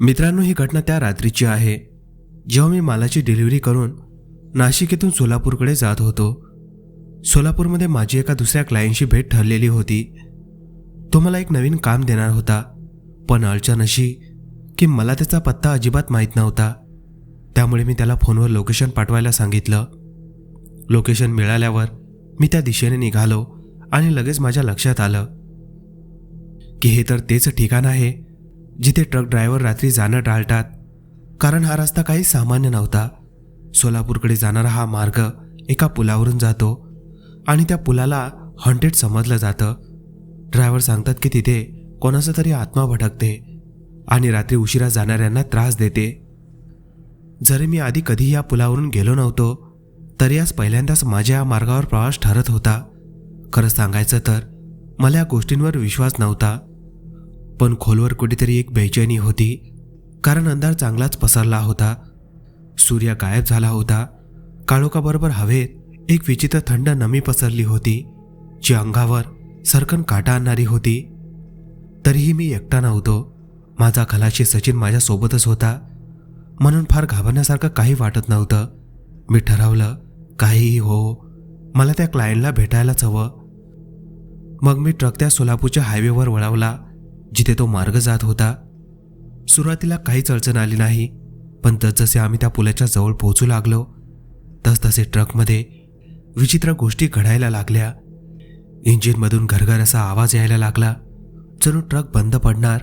मित्रांनो ही घटना त्या रात्रीची आहे. जेव्हा मी मालाची डिलिव्हरी करून नाशिक येथून सोलापूरकडे जात होतो सोलापूरमध्ये माझी एका दुसऱ्या क्लायंटशी भेट ठरलेली होती. तो मला एक नवीन काम देणार होता पण अडचण अशी की मला त्याचा पत्ता अजिबात माहीत नव्हता. त्यामुळे मी त्याला फोनवर लोकेशन पाठवायला सांगितलं. लोकेशन मिळाल्यावर मी त्या दिशेने निघालो आणि लगेच माझ्या लक्षात आलं. की हे तर तेच ठिकाण आहे जिथे ट्रक ड्रायव्हर रात्री जाणं टाळतात कारण हा रस्ता काही सामान्य नव्हता. सोलापूरकडे जाणारा हा मार्ग एका पुलावरून जातो आणि त्या पुलाला हॉन्टेड समजलं जातं. ड्रायव्हर सांगतात की तिथे कोणाचा तरी आत्मा भटकते आणि रात्री उशिरा जाणाऱ्यांना त्रास देते. जरी मी आधी कधी या पुलावरून गेलो नव्हतो तरी आज पहिल्यांदाच माझ्या या मार्गावर प्रवास ठरत होता. खरं सांगायचं तर मला या गोष्टींवर विश्वास नव्हता. पण खोलवर कुठेतरी एक बेचैनी होती कारण अंधार चांगलाच पसरला होता. सूर्य गायब झाला होता. काळोखाबरोबर हवेत एक विचित्र थंड नमी पसरली होती जी अंगावर सरकन काटा आणणारी होती. तरीही मी एकटा नव्हतो. माझा खलाशी सचिन माझ्यासोबतच होता. म्हणून फार घाबरण्यासारखं काही वाटत नव्हतं. मी ठरवलं काहीही हो मला त्या क्लायंटला भेटायलाच हवं मग मी ट्रक त्या सोलापूरच्या हायवेवर वळवला जिथे तो मार्ग जात होता. सुरुवातीला काहीच अडचण आली नाही पण जसजसे आम्ही त्या पुलाच्या जवळ पोहोचू लागलो. तसतसे ट्रकमध्ये विचित्र गोष्टी घडायला लागल्या. इंजिनमधून घरघर असा आवाज यायला लागला जणू ट्रक बंद पडणार.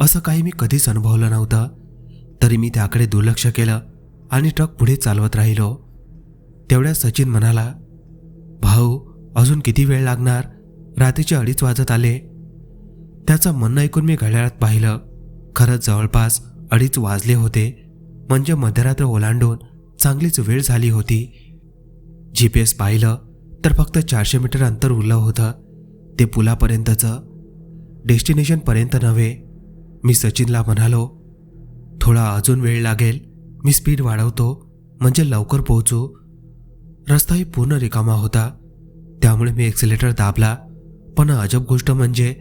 असं काही मी कधीच अनुभवलं नव्हतं. तरी मी त्याकडे दुर्लक्ष केलं आणि ट्रक पुढे चालवत राहिलो. तेवढ्या सचिन म्हणाला भाऊ अजून किती वेळ लागणार? रात्रीचे अडीच वाजत आले. त्याचं म्हणणं ऐकून मी घड्याळात पाहिलं. खरंच जवळपास अडीच वाजले होते. म्हणजे मध्यरात्र ओलांडून चांगलीच वेळ झाली होती. जी पी एस पाहिलं तर फक्त चारशे मीटर अंतर उरलं होतं. ते पुलापर्यंतचं. डेस्टिनेशनपर्यंत नव्हे. मी सचिनला म्हणालो थोडा अजून वेळ लागेल. मी स्पीड वाढवतो म्हणजे लवकर पोहोचू. रस्ताही पूर्ण रिकामा होता. त्यामुळे मी एक्सिलेटर दाबला. पण अजब गोष्ट म्हणजे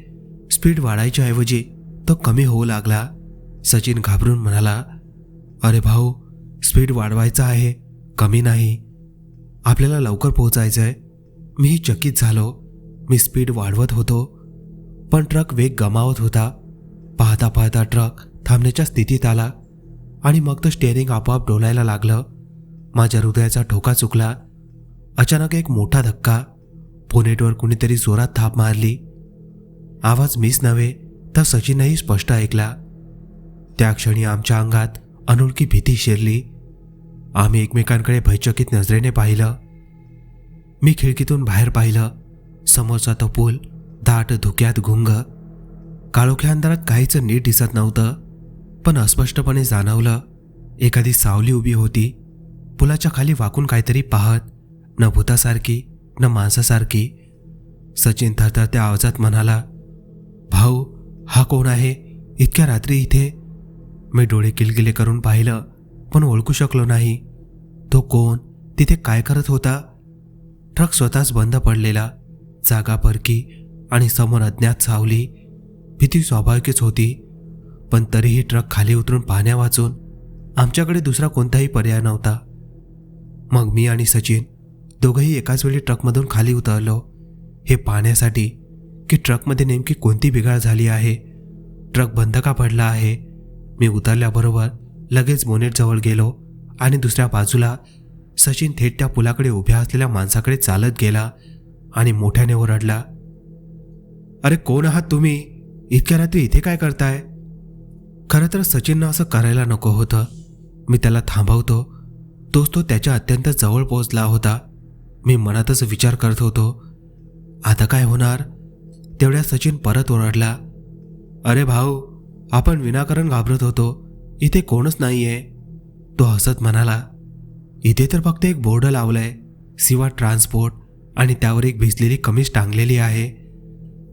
स्पीड वाढायच्या ऐवजी तो कमी होऊ लागला. सचिन घाबरून म्हणाला अरे भाऊ स्पीड वाढवायचा आहे कमी नाही. आपल्याला लवकर पोहोचायचं आहे मीही चकित झालो. मी स्पीड वाढवत होतो. पण ट्रक वेग गमावत होता. पाहता पाहता ट्रक थांबण्याच्या स्थितीत आला आणि मग तर स्टेअरिंग आपोआप डोलायला लागलं. माझ्या हृदयाचा ठोका चुकला. अचानक एक मोठा धक्का. फोनेटवर कुणीतरी जोरात थाप मारली. आवाज मीच नव्हे तर सचिनही स्पष्ट ऐकला. त्या क्षणी आमच्या अंगात अनोळखी भीती शिरली. आम्ही एकमेकांकडे भयचकित नजरेने पाहिलं. मी खिडकीतून बाहेर पाहिलं. समोरचा तो पूल दाट धुक्यात गुंग काळोख्या अंधारात काहीच नीट दिसत नव्हतं. पण अस्पष्टपणे जाणवलं एखादी सावली उभी होती. पुलाच्या खाली वाकून काहीतरी पाहत न भूतासारखी न माणसासारखी. सचिन थरथरत्या आवाजात म्हणाला भाऊ हा कोण आहे? इतक्या रात्री इथे. मी डोळे किलकिले करून पाहिलं पण ओळखू शकलो नाही. तो कोण? तिथे काय करत होता? ट्रक स्वतःच बंद पडलेला जागा परकी आणि समोर अज्ञात सावली. भीती स्वाभाविकच होती. पण तरीही ट्रक खाली उतरून पाहण्यावाचून आमच्याकडे दुसरा कोणताही पर्याय नव्हता. मग मी आणि सचिन दोघंही एकाच वेळी ट्रकमधून खाली उतरलो. हे पाहण्यासाठी की ट्रकमध्ये नेमकी कोणती बिघाड झाली आहे. ट्रक बंद का पडला आहे? मी उतरल्याबरोबर लगेच बोनेटजवळ गेलो आणि दुसऱ्या बाजूला सचिन थेट त्या पुलाकडे उभ्या असलेल्या माणसाकडे चालत गेला आणि मोठ्याने ओरडला अरे कोण आहात तुम्ही? इतक्या रात्री इथे काय करताय? खरं तर सचिननं असं करायला नको होतं. मी त्याला थांबवतो. तोच तो त्याच्या अत्यंत जवळ पोहोचला होता. मी मनातच विचार करत होतो. आता काय होणार? तेवढ्या सचिन परत ओरडला. अरे भाऊ आपण विनाकारण घाबरत होतो. इथे कोणच नाहीये. तो हसत म्हणाला. इथे तर फक्त एक बोर्ड लावलंय. सिवा ट्रान्सपोर्ट आणि त्यावर एक भिजलेली कमीज टांगलेली आहे.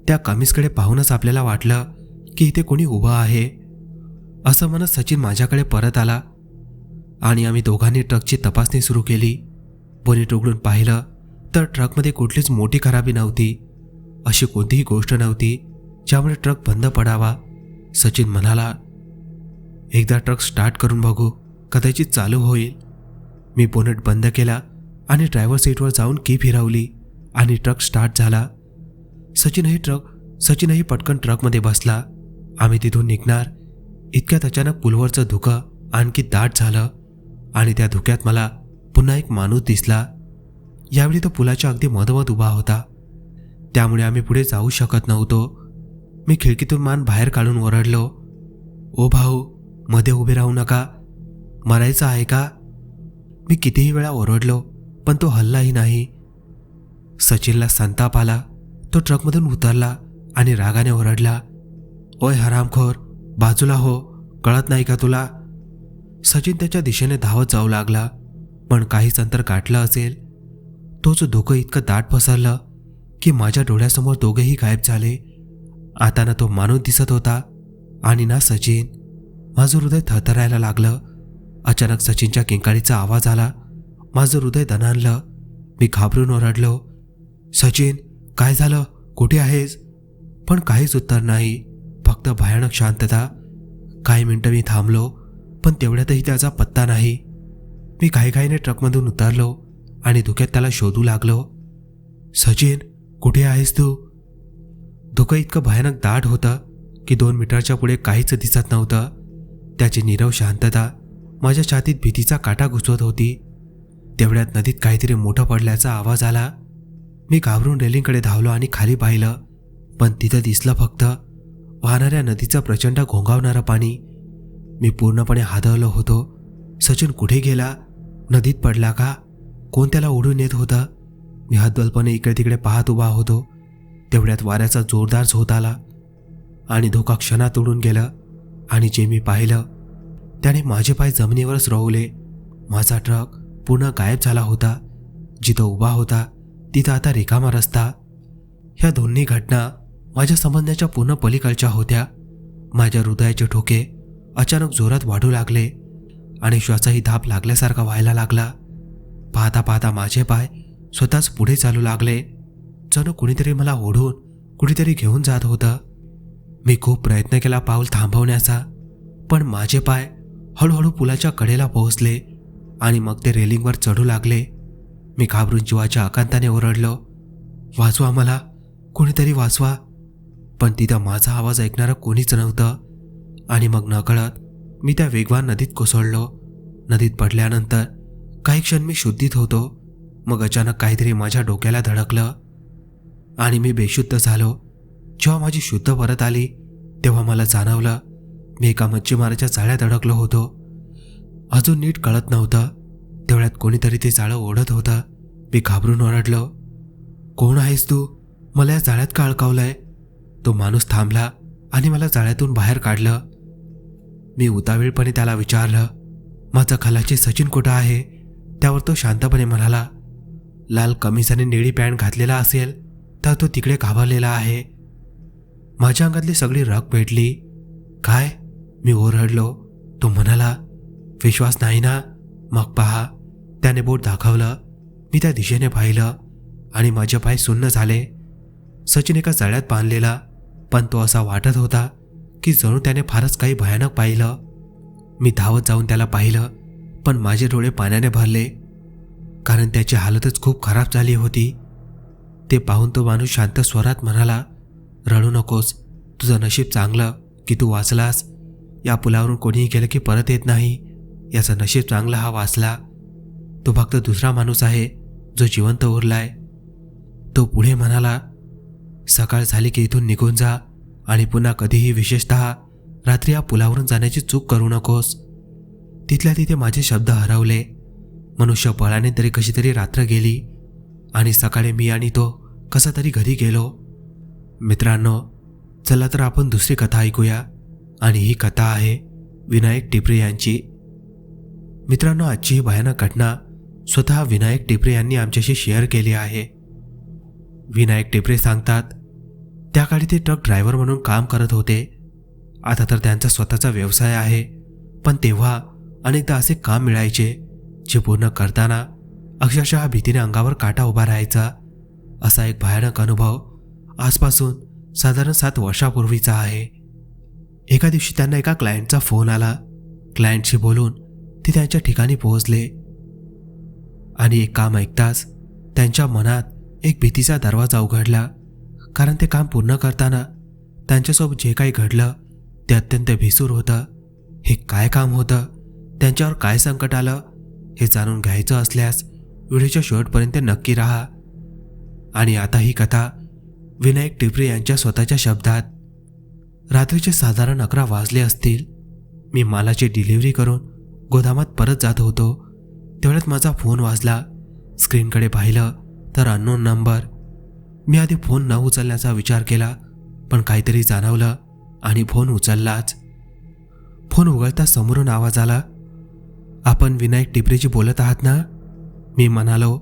त्या कमीजकडे पाहूनच आपल्याला वाटलं की इथे कोणी उभं आहे. असं म्हणत सचिन माझ्याकडे परत आला आणि आम्ही दोघांनी ट्रकची तपासणी सुरू केली. बोनेट उघडून पाहिलं तर ट्रकमध्ये कुठलीच मोठी खराबी नव्हती. अशी कोणतीही गोष्ट नव्हती ज्यामुळे ट्रक बंद पडावा. सचिन म्हणाला एकदा ट्रक स्टार्ट करून बघू कदाचित चालू होईल. मी बोनेट बंद केला आणि ड्रायव्हर सीटवर जाऊन की फिरवली आणि ट्रक स्टार्ट झाला. सचिनही ट्रक सचिनही पटकन ट्रकमध्ये बसला. आम्ही तिथून निघणार इतक्यात अचानक पुलवरचं धुकं आणखी दाट झालं आणि त्या धुक्यात मला पुन्हा एक माणूस दिसला. यावेळी तो पुलाच्या अगदी मधोमध उभा होता. त्यामुळे आम्ही पुढे जाऊ शकत नव्हतो. मी खिडकीतून मान बाहेर काढून ओरडलो ओ भाऊ मध्ये उभे राहू नका. मरायचं आहे का? मी कितीही वेळा ओरडलो पण तो हल्लाही नाही. सचिनला संताप आला. तो ट्रकमधून उतरला आणि रागाने ओरडला ओय हरामखोर बाजूला हो कळत नाही का तुला? सचिन त्याच्या दिशेने धावत जाऊ लागला. पण काहीच अंतर गाठलं असेल. तोच धोकं इतकं दाट पसरलं की माझ्या डोळ्यासमोर दोघेही गायब झाले. आता ना तो माणूस दिसत होता आणि ना सचिन. माझं हृदय थरथरायला लागलं. अचानक सचिनच्या किंकाळीचा आवाज आला. माझं हृदय दणानलं मी घाबरून ओरडलो. सचिन काय झालं? कुठे आहेस? पण काहीच उत्तर नाही. फक्त भयानक शांतता. काही मिनटं मी थांबलो पण तेवढ्यातही त्याचा पत्ता नाही. मी घाईघाईने ट्रकमधून उतरलो आणि धुक्यात त्याला शोधू लागलो. सचिन कुठे आहेस तू? धुकं इतकं भयानक दाट होतं की दोन मीटरच्या पुढे काहीच दिसत नव्हतं. त्याची नीरव शांतता माझ्या छातीत भीतीचा काटा घुसवत होती. तेवढ्यात नदीत काहीतरी मोठं पडल्याचा आवाज आला. मी घाबरून रेलिंगकडे धावलो आणि खाली पाहिलं पण तिथं दिसलं फक्त वाहणाऱ्या नदीचं प्रचंड घोंगावणारं पाणी. मी पूर्णपणे हादरलो होतो. सचिन कुठे गेला? नदीत पडला का? कोण त्याला ओढून येत होतं? मी हद्दलपणे इकडे तिकडे पाहत उभा होतो. तेवढ्यात वाऱ्याचा जोरदार झोत आला. आणि धोका क्षणात उडून गेलं. आणि जे मी पाहिलं त्याने माझे पाय जमिनीवरच रोवले. माझा ट्रक पूर्ण गायब झाला होता. जिथं उभा होता तिथं आता रिकामा रस्ता. ह्या दोन्ही घटना माझ्या समजण्याच्या पूर्ण पलीकडच्या होत्या. माझ्या हृदयाचे ठोके अचानक जोरात वाढू लागले आणि श्वासही धाप लागल्यासारखा व्हायला लागला. पाहता पाहता माझे पाय स्वतःच पुढे चालू लागले. जणू कुणीतरी मला ओढून कुणीतरी घेऊन जात होतं. मी खूप प्रयत्न केला पाऊल थांबवण्याचा पण माझे पाय हळूहळू पुलाच्या कडेला पोहोचले आणि मग ते रेलिंगवर चढू लागले. मी घाबरून जीवाच्या आकांताने ओरडलो वाचवा मला कोणीतरी वाचवा पण तिथं माझा आवाज ऐकणारं कोणीच नव्हतं. आणि मग नकळत मी त्या वेगवान नदीत कोसळलो. नदीत पडल्यानंतर काही क्षण मी शुद्धीत होतो. मग अचानक काहीतरी माझ्या डोक्याला धडकलं. आणि मी बेशुद्ध झालो. जेव्हा माझी शुद्ध परत आली तेव्हा मला जाणवलं मी एका मच्छीमाराच्या जाळ्यात अडकलो होतो. अजून नीट कळत नव्हतं. तेवढ्यात कोणीतरी ते जाळं ओढत होतं. मी घाबरून ओरडलो. कोण आहेस तू? मला या जाळ्यात का अडकावलंय? तो माणूस थांबला आणि मला जाळ्यातून बाहेर काढलं. मी उतावीळपणे त्याला विचारलं माझं खलाची सचिन कुठं आहे? त्यावर तो शांतपणे म्हणाला लाल कमीज आणि निळी पॅन्ट घातलेला असेल तर तो तिकडे घाबरलेला आहे. माझ्या अंगातली सगळी रग पेटली. काय? मी ओरडलो. तो म्हणाला विश्वास नाही ना? मग पहा. त्याने बोट दाखवलं. मी त्या दिशेने पाहिलं आणि माझे पाय सुन्न झाले. सचिन एका जाळ्यात बांधलेला पण तो असा वाटत होता की जणू त्याने फारच काही भयानक पाहिलं. मी धावत जाऊन त्याला पाहिलं पण माझे डोळे पाण्याने भरले कारण त्याची हालतच खूप खराब झाली होती. ते पाहून तो माणूस शांत स्वरात म्हणाला रडू नकोस तुझं नशीब चांगलं की तू वाचलास. या पुलावरून कोणीही गेलं की परत येत नाही. याचं नशीब चांगला हा वाचला. तो फक्त दुसरा माणूस आहे जो जिवंत उरलाय. तो पुढे म्हणाला सकाळ झाली की इथून निघून जा आणि पुन्हा कधीही विशेषत रात्री या पुलावरून जाण्याची चूक करू नकोस. तिथल्या तिथे माझे शब्द हरवले. मनुष्य पळाने तरी कशी तरी रात्र गेली आणि सकाळी मी आणि तो कसा तरी घरी गेलो. मित्रांनो चला तर आपण दुसरी कथा ऐकूया आणि ही कथा आहे विनायक टिपरे यांची. मित्रांनो आजची ही भयानक घटना स्वतः विनायक टिपरे यांनी आमच्याशी शेअर केली आहे. विनायक टिपरे सांगतात त्या काळी ते ट्रक ड्रायव्हर म्हणून काम करत होते. आता तर त्यांचा स्वतःचा व्यवसाय आहे. पण तेव्हा अनेकदा असे काम मिळायचे जे पूर्ण करताना अक्षरशः भीतीने अंगावर काटा उभा राहायचा. असा एक भयानक अनुभव आजपासून साधारण सात वर्षापूर्वीचा आहे. एका दिवशी त्यांना एका क्लायंटचा फोन आला. क्लायंटशी बोलून ते त्यांच्या ठिकाणी पोहोचले. आणि एक काम ऐकताच त्यांच्या मनात एक भीतीचा दरवाजा उघडला. कारण ते काम पूर्ण करताना त्यांच्यासोबत जे काही घडलं ते अत्यंत भिसूर होतं. हे काय काम होतं? त्यांच्यावर काय संकट आलं? हे जाणून घ्यायचं असल्यास व्हिडिओच्या शेवटपर्यंत नक्की राहा. आणि आता ही कथा विनायक टिपरे यांच्या स्वतःच्या शब्दात रात्रीचे साधारण अकरा वाजले असतील. मी मालाची डिलिव्हरी करून गोदामात परत जात होतो. तेवढ्यात माझा फोन वाजला. स्क्रीनकडे पाहिलं तर अननोन नंबर मी आधी फोन न उचलण्याचा विचार केला पण काहीतरी जाणवलं आणि फोन उचललाच. फोन उघडता समोरून आवाज आला आपण विनायक टिपरेजी बोलत आहात ना? मी म्हणालो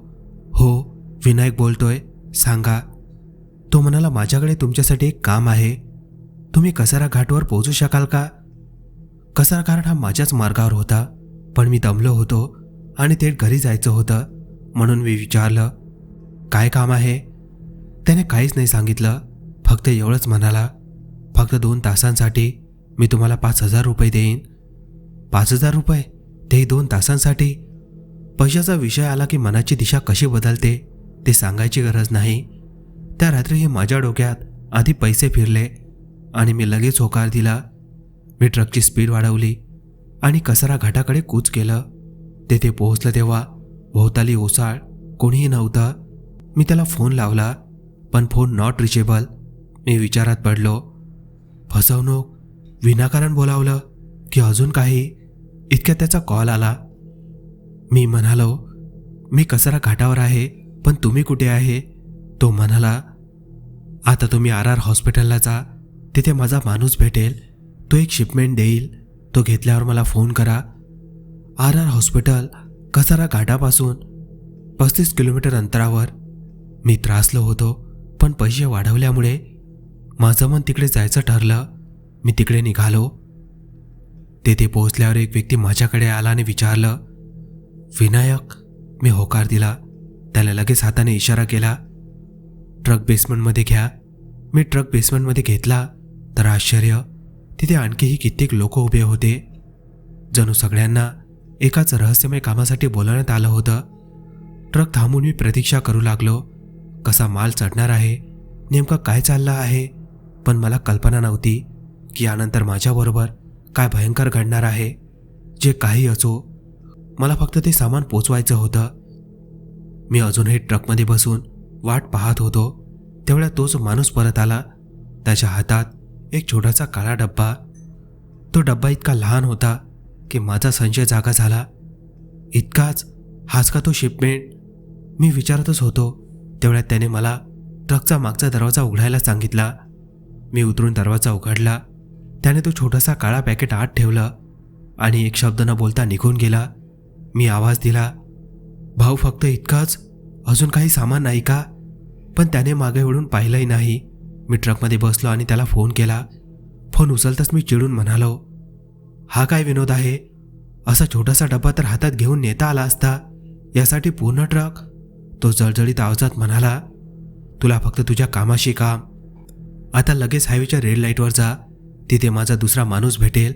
हो विनायक बोलतोय सांगा. तो म्हणाला माझ्याकडे तुमच्यासाठी एक काम आहे. तुम्ही कसारा घाटवर पोहोचू शकाल का? कसारा घाट हा माझ्याच मार्गावर होता पण मी दमलो होतो आणि थेट घरी जायचं होतं म्हणून मी विचारलं काय काम आहे? त्याने काहीच नाही सांगितलं. फक्त एवढंच म्हणाला फक्त दोन तासांसाठी मी तुम्हाला पाच हजार रुपये देईन. पाच हजार रुपये? तेही दोन तासांसाठी? पैशाचा विषय आला की मनाची दिशा कशी बदलते ते सांगायची गरज नाही. त्या रात्री हे माझ्या डोक्यात आधी पैसे फिरले आणि मी लगेच होकार दिला. मी ट्रकची स्पीड वाढवली आणि कचरा घाटाकडे कूच केलं. तेथे पोहोचलं तेव्हा भोवताली ओसाळ कोणीही नव्हतं. मी त्याला फोन लावला. पण फोन नॉट रिचेबल मी विचारात पडलो. फसवणूक विनाकारण बोलावलं की अजून काही? इतक्या त्याचा कॉल आला. मी म्हणालो मी कसरा घाटावर आहे पण तुम्ही कुठे आहे? तो म्हणाला आता तुम्ही आर आर हॉस्पिटलला जा. तिथे माझा माणूस भेटेल. तो एक शिपमेंट देईल. तो घेतल्यावर मला फोन करा. आर आर हॉस्पिटल कसारा घाटापासून पस्तीस किलोमीटर अंतरावर. मी त्रासलो होतो. पण पैसे वाढवल्यामुळे माझं मन तिकडे जायचं ठरलं. मी तिकडे निघालो. तेथे पोहोचल्यावर एक व्यक्ती माझ्याकडे आला आणि विचारलं विनायक. मी होकार दिला. त्याला लगेच हाताने इशारा केला ट्रक बेसमेंटमध्ये घ्या. मी ट्रक बेसमेंटमध्ये घेतला. तर आश्चर्य तिथे आणखीही कित्येक लोक उभे होते जणू सगळ्यांना एकाच रहस्यमय कामासाठी बोलवण्यात आलं होतं. ट्रक थांबून मी प्रतीक्षा करू लागलो. कसा माल चढणार आहे? नेमका काय चाललं आहे? पण मला कल्पना नव्हती की यानंतर माझ्याबरोबर काय भयंकर घडणार आहे. जे काही असो मला फक्त ते सामान पोचवायचं होतं. मी अजूनही ट्रकमध्ये बसून वाट पाहत होतो. तेवढ्या तोच माणूस परत आला. त्याच्या हातात एक छोटासा काळा डब्बा. तो डब्बा इतका लहान होता की माझा संशय जागा झाला. इतकाच हाच का तो शिपमेंट मी विचारतच होतो. तेवढ्यात त्याने मला ट्रकचा मागचा दरवाजा उघडायला सांगितला. मी उतरून दरवाजा उघडला. त्याने तो छोटासा काळा पॅकेट आत ठेवलं आणि एक शब्द न बोलता निघून गेला. मी आवाज दिला भाऊ फक्त इतकाच? अजून काही सामान नाही का? पण त्याने मागे वळून पाहिलंही नाही. मी ट्रकमध्ये बसलो आणि त्याला फोन केला. फोन उचलताच मी चिडून म्हणालो हा काय विनोद आहे? असा छोटासा डब्बा तर हातात घेऊन नेता आला असता. यासाठी पूर्ण ट्रक तो जळजळीत आवाजात म्हणाला तुला फक्त तुझ्या कामाशी काम. आता लगेच हायवेच्या रेड लाईटवर जा. तिथे माझा दुसरा माणूस भेटेल.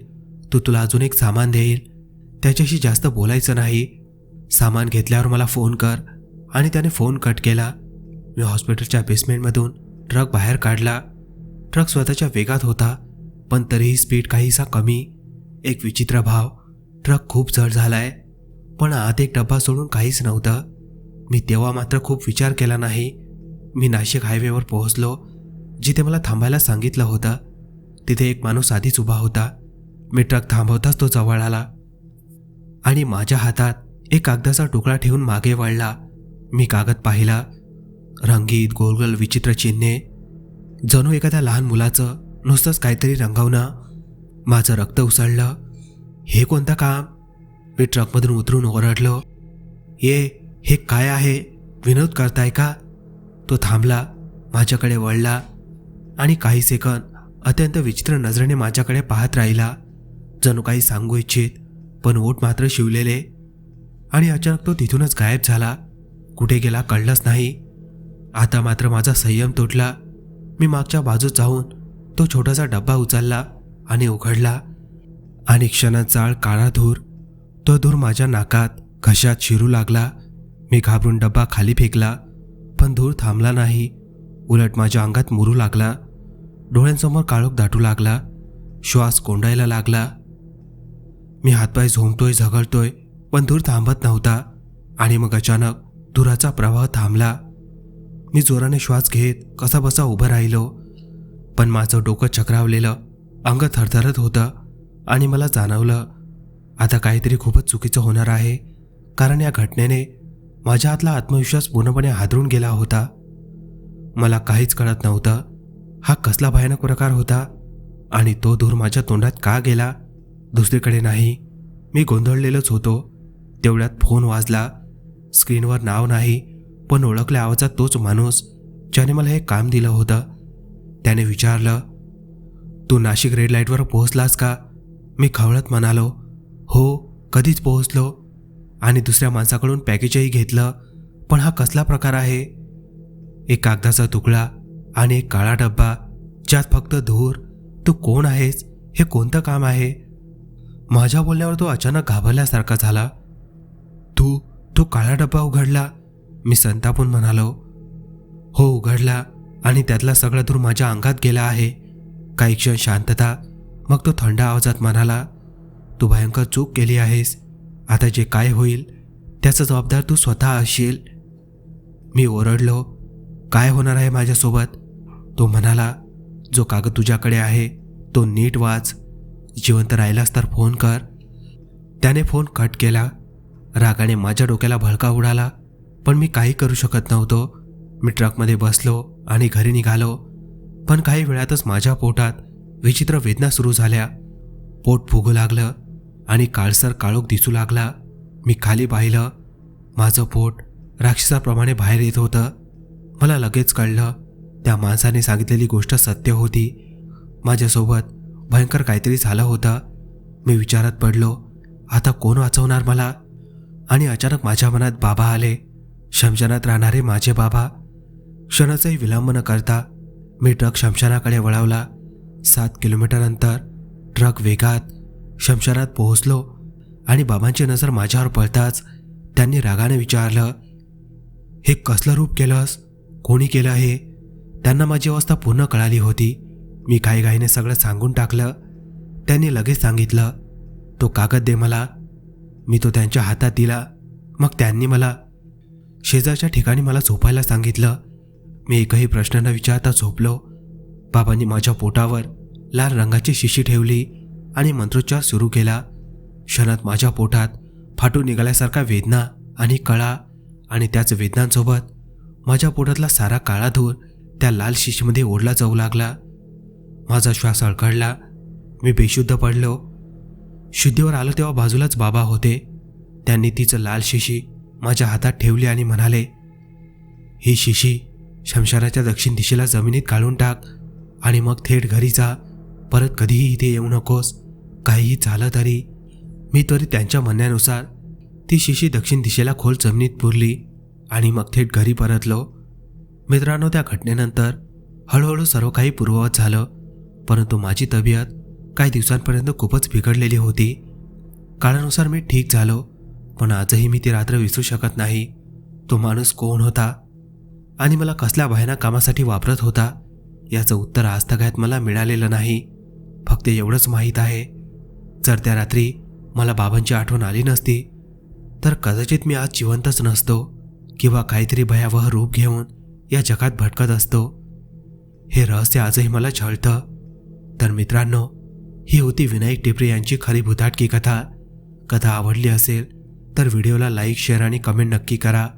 तो तुला अजून एक सामान देईल. त्याच्याशी जास्त बोलायचं नाही. सामान घेतल्यावर मला फोन कर. आणि त्याने फोन कट केला. मी हॉस्पिटलच्या बेसमेंटमधून ट्रक बाहेर काढला. ट्रक स्वतःच्या वेगात होता पण तरीही स्पीड काहीसा कमी. एक विचित्र भाव. ट्रक खूप जड झालाय. पण आत एक डब्बा सोडून काहीच नव्हतं. मी तेव्हा मात्र खूप विचार केला नाही. मी नाशिक हायवेवर पोहोचलो जिथे मला थांबायला सांगितलं होतं. तिथे एक माणूस आधीच उभा होता. मी ट्रक थांबवताच तो जवळ आला. आणि माझ्या हातात एक कागदाचा तुकडा ठेवून मागे वळला मी कागद पाहिला. रंगीत गोलगोल विचित्र चिन्हे. जणू एखाद्या लहान मुलाचं नुसतंच काहीतरी रंगवणं. माझं रक्त उसळलं. हे कोणतं काम? मी ट्रकमधून उतरून ओरडलो. ये हे काय आहे? विनोद करताय का? तो थांबला माझ्याकडे वळला आणि काही सेकंद अत्यंत विचित्र नजरेने माझ्याकडे पाहत राहिला. जणू काही सांगू इच्छित पण ओठ मात्र शिवलेले आणि अचानक तो तिथूनच गायब झाला. कुठे गेला कळलंच नाही. आता मात्र माझा संयम तुटला. मी मागच्या बाजूत जाऊन तो छोटासा डब्बा उचलला आणि उघडला. आणि क्षणात जाळ काळा धूर तो धूर माझ्या नाकात घशात शिरू लागला. मी घाबरून डब्बा खाली फेकला पण धूर थांबला नाही. उलट माझ्या अंगात मुरू लागला. डोळ्यांसमोर काळोख दाटू लागला. श्वास कोंडायला लागला. मी हातपाय झोंबतोय झगडतोय पण धूर थांबत नव्हता. आणि मग अचानक धुराचा प्रवाह थांबला. मी जोराने श्वास घेत कसा बसा उभं राहिलो. पण माझं डोकं चक्रावलेलं अंग थरथरत होतं आणि मला जाणवलं आता काहीतरी खूपच चुकीचं होणार आहे. कारण या घटनेने माझ्या हातला आत्मविश्वास पूर्णपणे हादरून गेला होता. मला काहीच कळत नव्हतं हा कसला भयानक प्रकार होता आणि तो धूर माझ्या तोंडात का गेला? दुसरीकडे नाही. मी गोंधळलेलोच होतो. तेवढ्यात फोन वाजला. स्क्रीनवर नाव नाही पण ओळखल्या आवाजात तोच माणूस ज्याने मला हे काम दिलं होतं. त्याने विचारलं तू नाशिक रेड लाईटवर पोहोचलास का? मी खवळत म्हणालो हो कधीच पोहोचलो. आणि दुसऱ्या माणसाकडून पॅकेजही घेतलं. पण हा कसला प्रकार आहे? एक कागदाचा तुकडा आणि एक काळा डब्बा ज्यात फक्त धूर. तू कोण आहेस? हे कोणतं काम आहे? माझ्या बोलण्यावर तो अचानक घाबरल्यासारखा झाला. तू तू काळा डब्बा उघडला. मी संतापून म्हणालो हो उघडला आणि त्यातला सगळा धूर माझ्या अंगात गेला आहे. काही क्षण शांतता मग तो थंड आवाजात म्हणाला तू भयंकर चूक केली आहेस. आता जे काय होईल त्याचा जबाबदार तू स्वतः असशील. मी ओरडलो काय होणार आहे माझ्यासोबत? तो म्हणाला जो कागद तुझ्याकडे आहे तो नीट वाच. जिवंत राहिलास तर फोन कर. त्याने फोन कट केला. रागाने माझ्या डोक्याला भडका उडाला पण मी काही करू शकत नव्हतो. मी ट्रकमध्ये बसलो आणि घरी निघालो. पण काही वेळातच माझ्या पोटात विचित्र वेदना सुरू झाल्या. पोट फुगू लागलं. आणि काळसर काळोख दिसू लागला. मी खाली पाहिलं. माझं पोट राक्षसाप्रमाणे बाहेर येत होतं. मला लगेच कळलं त्या माणसाने सांगितलेली गोष्ट सत्य होती. माझ्यासोबत भयंकर काहीतरी झालं होतं. मी विचारात पडलो आता कोण वाचवणार मला? आणि अचानक माझ्या मनात बाबा आले. शमशानात राहणारे माझे बाबा. क्षणाचाही विलंब न करता मी ट्रक शमशानाकडे वळवला. सात किलोमीटर अंतर ट्रक वेगात शमशानात पोहोचलो आणि बाबांची नजर माझ्यावर पडताच त्यांनी रागाने विचारलं हे कसलं रूप केलंस? कोणी केलं हे? त्यांना माझी अवस्था पूर्ण कळाली होती. मी घाईघाईने सगळं सांगून टाकलं. त्यांनी लगेच सांगितलं तो कागद दे मला. मी तो त्यांच्या हातात दिला. मग त्यांनी मला शेजारच्या ठिकाणी मला झोपायला सांगितलं. मी एकही प्रश्न न विचारता झोपलो. बाबांनी माझ्या पोटावर लाल रंगाची शिशी ठेवली. आणि मंत्रोच्चार सुरू केला. क्षणात माझ्या पोटात फाटून निघाल्यासारखा वेदना आणि कळा आणि त्याच वेदनांसोबत माझ्या पोटातला सारा काळा धूर त्या लाल शिशीमध्ये ओढला जाऊ लागला. माझा श्वास अडखळला मी बेशुद्ध पडलो. शुद्धीवर आलो तेव्हा बाजूलाच बाबा होते. त्यांनी तिचं लाल शिशी माझ्या हातात ठेवली आणि म्हणाले ही शिशी शमशानाच्या दक्षिण दिशेला जमिनीत काढून टाक आणि मग थेट घरी जा. परत कधीही इथे येऊ नकोस. काहीही झालं तरी मी तरी त्यांच्या म्हणण्यानुसार ती शिशी दक्षिण दिशेला खोल जमिनीत पुरली आणि मग थेट घरी परतलो. मित्रांनो त्या घटनेनंतर हळूहळू सर्व काही पूर्ववत झालं परंतु माझी तब्येत काही दिवसांपर्यंत खूपच बिघडलेली होती. काळानुसार मी ठीक झालो पण आजही मी ती रात्र विसरू शकत नाही. तो माणूस कोण होता? आणि मला कसल्या भयानक कामासाठी वापरत होता? याचं उत्तर आजतगायत मला मिळालेलं नाही. फक्त एवढंच माहीत आहे. जर त्या रात्री मला बाबांची आठवण आली नसती तर कदाचित मी आज जिवंतच नसतो किंवा काहीतरी भयावह रूप घेऊन या जगात भटकत असतो. हे रहस्य आजही मला छळतं. तर मित्रांनो ही होती विनायक टिपरे यांची खरी भुताटकी कथा. कथा आवडली असेल तर व्हिडिओला लाईक शेअर आणि कमेंट नक्की करा.